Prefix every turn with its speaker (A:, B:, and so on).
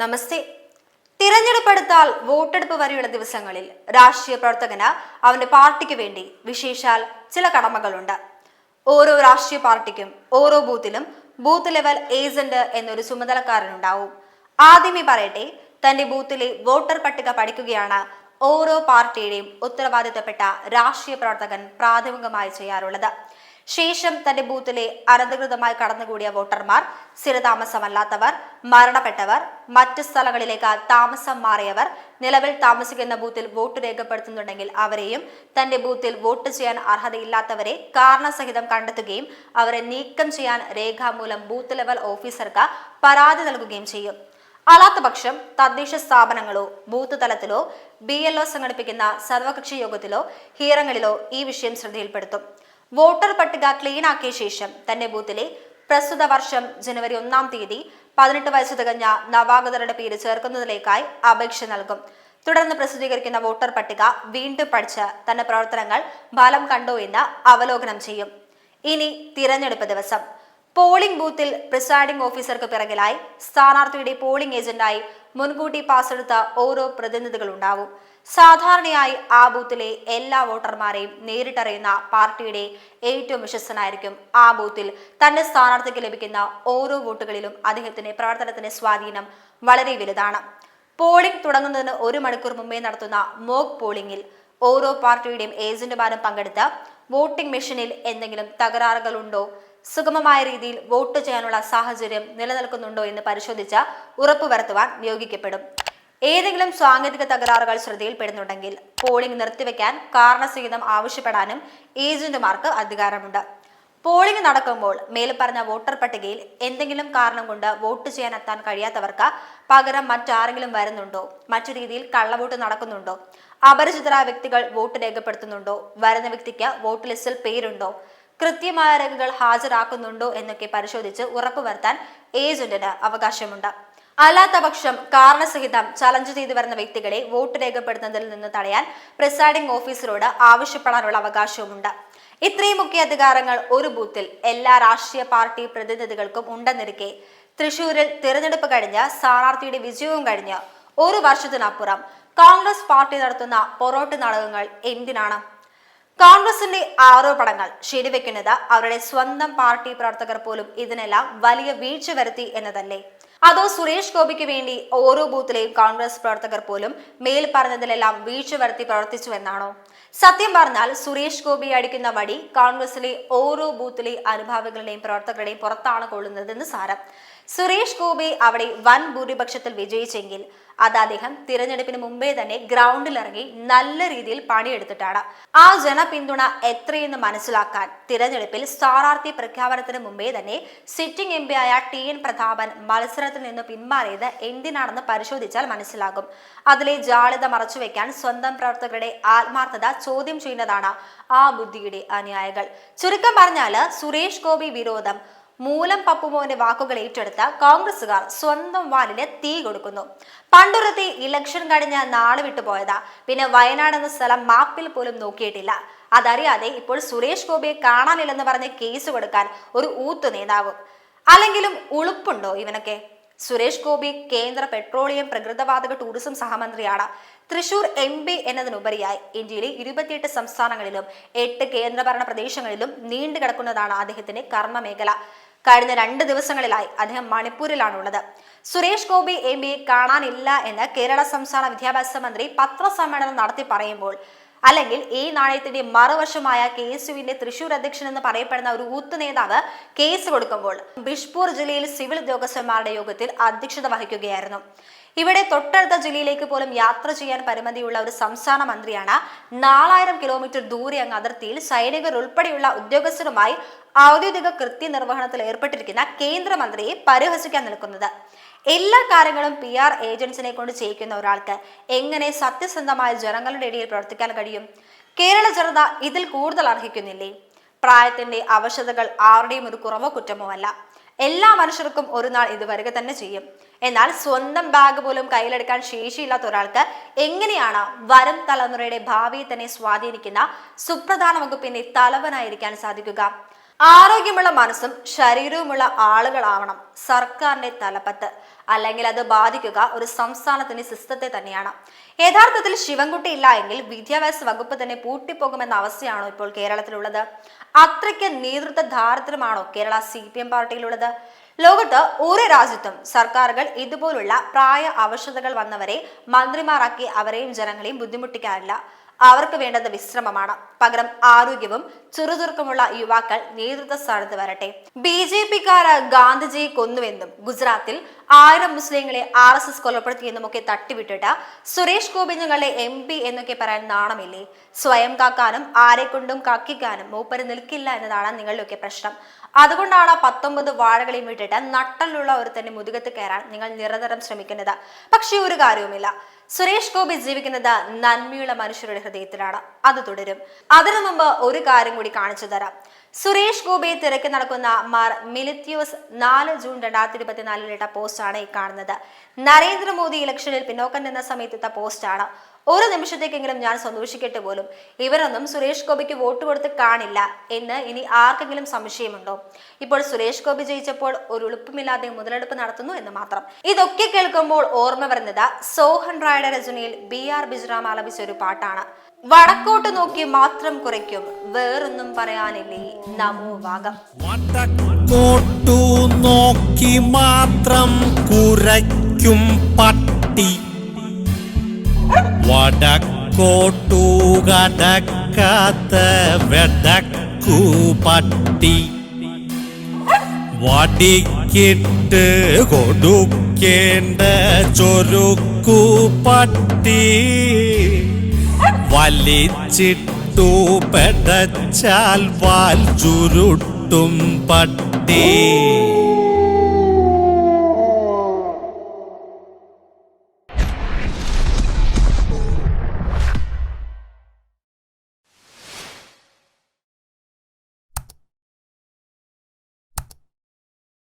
A: നമസ്തേ. തിരഞ്ഞെടുപ്പെടുത്താൽ വോട്ടെടുപ്പ് വരെയുള്ള ദിവസങ്ങളിൽ രാഷ്ട്രീയ പ്രവർത്തകന് അവന്റെ പാർട്ടിക്ക് വേണ്ടി വിശേഷാൽ ചില കടമകളുണ്ട്. ഓരോ രാഷ്ട്രീയ പാർട്ടിക്കും ഓരോ ബൂത്തിലും ബൂത്ത് ലെവൽ ഏജന്റ് എന്നൊരു ചുമതലക്കാരനുണ്ടാവും ആദ്യമേ പറയട്ടെ തന്റെ ബൂത്തിലെ വോട്ടർ പട്ടിക പഠിക്കുകയാണ് ഓരോ പാർട്ടിയുടെയും ഉത്തരവാദിത്തപ്പെട്ട രാഷ്ട്രീയ പ്രവർത്തകൻ പ്രാഥമികമായി ചെയ്യാറുള്ളത്. ശേഷം തന്റെ ബൂത്തിലെ അനധികൃതമായി കടന്നുകൂടിയ വോട്ടർമാർ സ്ഥിരതാമസമല്ലാത്തവർ മരണപ്പെട്ടവർ മറ്റ് സ്ഥലങ്ങളിലേക്ക് താമസം മാറിയവർ നിലവിൽ താമസിക്കുന്ന ബൂത്തിൽ വോട്ട് രേഖപ്പെടുത്തുന്നുണ്ടെങ്കിൽ അവരെയും തന്റെ ബൂത്തിൽ വോട്ട് ചെയ്യാൻ അർഹതയില്ലാത്തവരെ കാരണസഹിതം കണ്ടെത്തുകയും അവരെ നീക്കം ചെയ്യാൻ രേഖാമൂലം ബൂത്ത് ലെവൽ ഓഫീസർക്ക് പരാതി നൽകുകയും ചെയ്യും. അല്ലാത്ത പക്ഷം തദ്ദേശ സ്ഥാപനങ്ങളോ ബൂത്ത് തലത്തിലോ ബി എൽ ഒ സംഘടിപ്പിക്കുന്ന സർവകക്ഷി യോഗത്തിലോ ഹിയറങ്ങളിലോ ഈ വിഷയം ശ്രദ്ധയിൽപ്പെടുത്തും. വോട്ടർ പട്ടിക ക്ലീൻ ആക്കിയ ശേഷം തന്റെ ബൂത്തിലെ പ്രസ്തുത വർഷം ജനുവരി ഒന്നാം തീയതി പതിനെട്ട് വയസ്സ് തികഞ്ഞ നവാഗതരുടെ പേര് ചേർക്കുന്നതിലേക്കായി അപേക്ഷ നൽകും. തുടർന്ന് പ്രസിദ്ധീകരിക്കുന്ന വോട്ടർ പട്ടിക വീണ്ടും പഠിച്ച് തന്റെ പ്രവർത്തനങ്ങൾ ഫലം കണ്ടോ എന്ന് അവലോകനം ചെയ്യും. ഇനി തിരഞ്ഞെടുപ്പ് ദിവസം. പോളിംഗ് ബൂത്തിൽ പ്രിസൈഡിംഗ് ഓഫീസർക്ക് പിറകിലായി സ്ഥാനാർത്ഥിയുടെ പോളിംഗ് ഏജന്റായി മുൻകൂട്ടി പാസ്സെടുത്ത ഓരോ പ്രതിനിധികളുണ്ടാവും. സാധാരണയായി ആ ബൂത്തിലെ എല്ലാ വോട്ടർമാരെയും നേരിട്ടറിയുന്ന പാർട്ടിയുടെ ഏറ്റവും വിശ്വസ്തനായിരിക്കും ആ ബൂത്തിൽ തന്റെ സ്ഥാനാർത്ഥിക്ക് ലഭിക്കുന്ന ഓരോ വോട്ടുകളിലും അദ്ദേഹത്തിന്റെ പ്രവർത്തനത്തിന്റെ സ്വാധീനം വളരെ വലുതാണ്. പോളിംഗ് തുടങ്ങുന്നതിന് ഒരു മണിക്കൂർ മുമ്പേ നടത്തുന്ന മോക്ക് പോളിംഗിൽ ഓരോ പാർട്ടിയുടെയും ഏജന്റുമാരും പങ്കെടുത്ത് വോട്ടിംഗ് മെഷീനിൽ എന്തെങ്കിലും തകരാറുകളുണ്ടോ സുഗമമായ രീതിയിൽ വോട്ട് ചെയ്യാനുള്ള സാഹചര്യം നിലനിൽക്കുന്നുണ്ടോ എന്ന് പരിശോധിച്ച് ഉറപ്പുവരുത്തുവാൻ നിയോഗിക്കപ്പെടും. ഏതെങ്കിലും സാങ്കേതിക തകരാറുകൾ ശ്രദ്ധയിൽപ്പെടുന്നുണ്ടെങ്കിൽ പോളിംഗ് നിർത്തിവെക്കാൻ കാരണസഹിതം ആവശ്യപ്പെടാനും ഏജന്റുമാർക്ക് അധികാരമുണ്ട്. പോളിംഗ് നടക്കുമ്പോൾ മേൽപ്പറഞ്ഞ വോട്ടർ പട്ടികയിൽ എന്തെങ്കിലും കാരണം കൊണ്ട് വോട്ട് ചെയ്യാൻ എത്താൻ കഴിയാത്തവർക്ക് പകരം മറ്റാരെങ്കിലും വരുന്നുണ്ടോ? മറ്റു രീതിയിൽ കള്ളവോട്ട് നടക്കുന്നുണ്ടോ? അപരിചിതരായ വ്യക്തികൾ വോട്ട് രേഖപ്പെടുത്തുന്നുണ്ടോ? വരുന്ന വ്യക്തിക്ക് വോട്ട് ലിസ്റ്റിൽ പേരുണ്ടോ? കൃത്യമായ രേഖകൾ ഹാജരാക്കുന്നുണ്ടോ എന്നൊക്കെ പരിശോധിച്ച് ഉറപ്പുവരുത്താൻ ഏജന്റിന് അവകാശമുണ്ട്. അല്ലാത്ത പക്ഷം കാരണസഹിതം ചലഞ്ച് ചെയ്തു വരുന്ന വ്യക്തികളെ വോട്ട് രേഖപ്പെടുത്തുന്നതിൽ നിന്ന് തടയാൻ പ്രിസൈഡിംഗ് ഓഫീസറോട് ആവശ്യപ്പെടാനുള്ള അവകാശവുമുണ്ട്. ഇത്രയുമൊക്കെ അധികാരങ്ങൾ ഒരു ബൂത്തിൽ എല്ലാ രാഷ്ട്രീയ പാർട്ടി പ്രതിനിധികൾക്കും ഉണ്ടെന്നിരിക്കെ തൃശൂരിൽ തിരഞ്ഞെടുപ്പ് കഴിഞ്ഞ് സ്ഥാനാർത്ഥിയുടെ വിജയവും കഴിഞ്ഞ് ഒരു വർഷത്തിനപ്പുറം കോൺഗ്രസ് പാർട്ടി നടത്തുന്ന പൊറോട്ട് നാടകങ്ങൾ എന്തിനാണ്? കോൺഗ്രസിന്റെ ആരോപണങ്ങൾ ശരിവെക്കുന്നത് അവരുടെ സ്വന്തം പാർട്ടി പ്രവർത്തകർ പോലും ഇതിനെല്ലാം വലിയ വീഴ്ച വരുത്തി എന്നതല്ലേ? അതോ സുരേഷ് ഗോപിക്ക് വേണ്ടി ഓരോ ബൂത്തിലെയും കോൺഗ്രസ് പ്രവർത്തകർ പോലും മേൽ പറഞ്ഞതിലെല്ലാം വീഴ്ച വരുത്തി പ്രവർത്തിച്ചു എന്നാണോ? സത്യം പറഞ്ഞാൽ സുരേഷ് ഗോപി അടിക്കുന്ന വടി കോൺഗ്രസിലെ ഓരോ ബൂത്തിലെ അനുഭാവികളുടെയും പ്രവർത്തകരുടെയും പുറത്താണ് കൊള്ളുന്നതെന്ന് സാരം. സുരേഷ് ഗോപി അവിടെ വൻ ഭൂരിപക്ഷത്തിൽ വിജയിച്ചെങ്കിൽ അത് അദ്ദേഹം തിരഞ്ഞെടുപ്പിന് മുമ്പേ തന്നെ ഗ്രൗണ്ടിലിറങ്ങി നല്ല രീതിയിൽ പണിയെടുത്തിട്ടാണ്. ആ ജനപിന്തുണ എത്രയെന്ന് മനസ്സിലാക്കാൻ തിരഞ്ഞെടുപ്പിൽ സ്ഥാനാർത്ഥി പ്രഖ്യാപനത്തിന് മുമ്പേ തന്നെ സിറ്റിംഗ് എം ആയ ടി എൻ പ്രതാപൻ മത്സരത്തിൽ നിന്ന് പിന്മാറിയത് എന്തിനാണെന്ന് പരിശോധിച്ചാൽ മനസ്സിലാകും. അതിലെ ജാളിത മറച്ചുവെക്കാൻ സ്വന്തം പ്രവർത്തകരുടെ ആത്മാർത്ഥത ചോദ്യം ചെയ്യുന്നതാണ് ആ ബുദ്ധിയുടെ അനുയായികൾ. ചുരുക്കം പറഞ്ഞാൽ സുരേഷ് ഗോപി വിരോധം. മൂലം പപ്പുമോന്റെ വാക്കുകൾ ഏറ്റെടുത്ത കോൺഗ്രസുകാർ സ്വന്തം വാലിന് തീ കൊടുക്കുന്നു. പണ്ടുറത്തി ഇലക്ഷൻ കഴിഞ്ഞ നാളെ വിട്ടുപോയതാ പിന്നെ വയനാട് എന്ന സ്ഥലം മാപ്പിൽ പോലും നോക്കിയിട്ടില്ല. അതറിയാതെ ഇപ്പോൾ സുരേഷ് ഗോപിയെ കാണാനില്ലെന്ന് പറഞ്ഞ് കേസ് കൊടുക്കാൻ ഒരു ഊത്തു നേതാവ്. അല്ലെങ്കിലും ഉളുപ്പുണ്ടോ ഇവനൊക്കെ? സുരേഷ് ഗോപി കേന്ദ്ര പെട്രോളിയം പ്രകൃതവാതക ടൂറിസം സഹമന്ത്രിയാണ്. തൃശൂർ എം പി എന്നതിനുപരിയായി ഇന്ത്യയിലെ ഇരുപത്തിയെട്ട് സംസ്ഥാനങ്ങളിലും എട്ട് കേന്ദ്രഭരണ പ്രദേശങ്ങളിലും നീണ്ടു കിടക്കുന്നതാണ് അദ്ദേഹത്തിന്റെ കർമ്മമേഖല. കഴിഞ്ഞ രണ്ട് ദിവസങ്ങളിലായി അദ്ദേഹം മണിപ്പൂരിലാണുള്ളത്. സുരേഷ് ഗോപി എം പിയെ കാണാനില്ല എന്ന് കേരള സംസ്ഥാന വിദ്യാഭ്യാസ മന്ത്രി പത്രസമ്മേളനം നടത്തി പറയുമ്പോൾ അല്ലെങ്കിൽ ഈ നാണയത്തിന്റെ മറുവശമായ കെ എസ് യുവിന്റെ തൃശൂർ അധ്യക്ഷൻ എന്ന് പറയപ്പെടുന്ന ഒരു ഊത്ത് നേതാവ് കേസ് കൊടുക്കുമ്പോൾ ബിഷ്പൂർ ജില്ലയിൽ സിവിൽ ഉദ്യോഗസ്ഥന്മാരുടെ യോഗത്തിൽ അധ്യക്ഷത വഹിക്കുകയായിരുന്നു. ഇവിടെ തൊട്ടടുത്ത ജില്ലയിലേക്ക് പോലും യാത്ര ചെയ്യാൻ പരിമിതിയുള്ള ഒരു സംസ്ഥാന മന്ത്രിയാണ്. നാലായിരം കിലോമീറ്റർ ദൂരെ അങ്ങ് അതിർത്തിയിൽ സൈനികർ ഉൾപ്പെടെയുള്ള ഉദ്യോഗസ്ഥരുമായി ഔദ്യോഗിക കൃത്യനിർവഹണത്തിൽ ഏർപ്പെട്ടിരിക്കുന്ന കേന്ദ്രമന്ത്രിയെ പരിഹസിക്കാൻ നിൽക്കുന്നത്. എല്ലാ കാര്യങ്ങളും പി ആർ ഏജൻസിനെ കൊണ്ട് ചെയ്യിക്കുന്ന ഒരാൾക്ക് എങ്ങനെ സത്യസന്ധമായ ജനങ്ങളുടെ ഇടയിൽ പ്രവർത്തിക്കാൻ കഴിയും? കേരള ജനത ഇതിൽ കൂടുതൽ അർഹിക്കുന്നില്ലേ? പ്രായത്തിന്റെ അവശതകൾ ആരുടെയും ഒരു കുറവോ കുറ്റമോ അല്ല. എല്ലാ മനുഷ്യർക്കും ഒരു നാൾ ഇത് വരിക തന്നെ ചെയ്യും. എന്നാൽ സ്വന്തം ബാഗ് പോലും കയ്യിലെടുക്കാൻ ശേഷിയില്ലാത്ത ഒരാൾക്ക് എങ്ങനെയാണ് വരും തലമുറയുടെ ഭാവിയെ തന്നെ സ്വാധീനിക്കുന്ന സുപ്രധാന വകുപ്പിന്റെ തലവനായിരിക്കാൻ സാധിക്കുക? ആരോഗ്യമുള്ള മനസ്സും ശരീരവുമുള്ള ആളുകളാവണം സർക്കാരിന്റെ തലപ്പത്ത്. അല്ലെങ്കിൽ അത് ബാധിക്കുക ഒരു സംസ്ഥാനത്തിന്റെ സിസ്റ്റത്തെ തന്നെയാണ്. യഥാർത്ഥത്തിൽ ശിവൻകുട്ടി ഇല്ല എങ്കിൽ വിദ്യാഭ്യാസ വകുപ്പ് തന്നെ പൂട്ടിപ്പോകുമെന്ന അവസ്ഥയാണോ ഇപ്പോൾ കേരളത്തിലുള്ളത്? അത്രയ്ക്ക് നേതൃത്വ ദാരിദ്ര്യമാണോ കേരള സി പി എം പാർട്ടിയിലുള്ളത്? ലോകത്ത് ഒരു രാജ്യത്തും സർക്കാരുകൾ ഇതുപോലുള്ള പ്രായ അവശതകൾ വന്നവരെ മന്ത്രിമാരാക്കി അവരെയും ജനങ്ങളെയും ബുദ്ധിമുട്ടിക്കാറില്ല. അവർക്ക് വേണ്ടത് വിശ്രമമാണ്. പകരം ആരോഗ്യവും ചുറുചുറുക്കമുള്ള യുവാക്കൾ നേതൃത്വ സ്ഥാനത്ത് വരട്ടെ. ബി ജെ പിക്കാർ ഗാന്ധിജിയെ കൊന്നുവെന്നും ഗുജറാത്തിൽ ആയിരം മുസ്ലിങ്ങളെ ആർ എസ് എസ് കൊലപ്പെടുത്തിയെന്നും ഒക്കെ തട്ടിവിട്ടിട്ട് സുരേഷ് ഗോപി ഞങ്ങളുടെ എം പി എന്നൊക്കെ പറയാൻ നാണമില്ലേ? സ്വയം കാക്കാനും ആരെക്കൊണ്ടും കാക്കിക്കാനും മൂപ്പര് നിൽക്കില്ല എന്നതാണ് നിങ്ങളുടെയൊക്കെ പ്രശ്നം. അതുകൊണ്ടാണ് പത്തൊമ്പത് വാഴകളെയും വിട്ടിട്ട് നട്ടലുള്ള ഒരു തന്നെ മുതുകത്ത് കയറാൻ നിങ്ങൾ നിരന്തരം ശ്രമിക്കുന്നത്. പക്ഷേ ഒരു കാര്യവുമില്ല. സുരേഷ് ഗോപി ജീവിക്കുന്നത് നന്മയുള്ള മനുഷ്യരുടെ ഹൃദയത്തിലാണ്. അത് തുടരും. അതിനു മുമ്പ് ഒരു കാര്യം കൂടി കാണിച്ചു തരാം. സുരേഷ് ഗോപി തിരക്കി നടക്കുന്ന മാർ മിലിത്യൂസ് നാല് ജൂൺ രണ്ടായിരത്തി ഇരുപത്തിനാലിലിട്ട പോസ്റ്റാണ് ഈ കാണുന്നത്. നരേന്ദ്രമോദി ഇലക്ഷനിൽ പിന്നോക്കം നിന്ന സമയത്തിട്ട പോസ്റ്റാണ്. ഒരു നിമിഷത്തേക്കെങ്കിലും ഞാൻ സന്തോഷിക്കട്ടെ പോലും. ഇവരൊന്നും സുരേഷ് ഗോപിക്ക് വോട്ട് കൊടുത്ത് കാണില്ല എന്ന് ഇനി ആർക്കെങ്കിലും സംശയമുണ്ടോ? ഇപ്പോൾ സുരേഷ് ഗോപി ജയിച്ചപ്പോൾ ഒരു ഉളുപ്പുമില്ലാതെ മുതലെടുപ്പ് നടത്തുന്നു എന്ന് മാത്രം. ഇതൊക്കെ കേൾക്കുമ്പോൾ ഓർമ്മ വരുന്നത് സോഹൻ റായുടെ രചനയിൽ ബി ആർ ബിജുറാം ആലപിച്ച ഒരു പാട്ടാണ്. വടക്കോട്ട് നോക്കി മാത്രം കുറയ്ക്കും വേറൊന്നും പറയാനില്ലേ? നമോ
B: വടക്കോട്ടു നോക്കി മാത്രം കുരയ്ക്കും പട്ടി. വടക്കോട്ടു കടക്കാത്ത വെടക്കു പട്ടി. വടിക്കിട്ട് കൊടുക്കേണ്ട ചൊരുക്കു പട്ടി. വലിച്ചിട്ടു പെടച്ചാൽ വാൽ ചുരുട്ടും പട്ടി.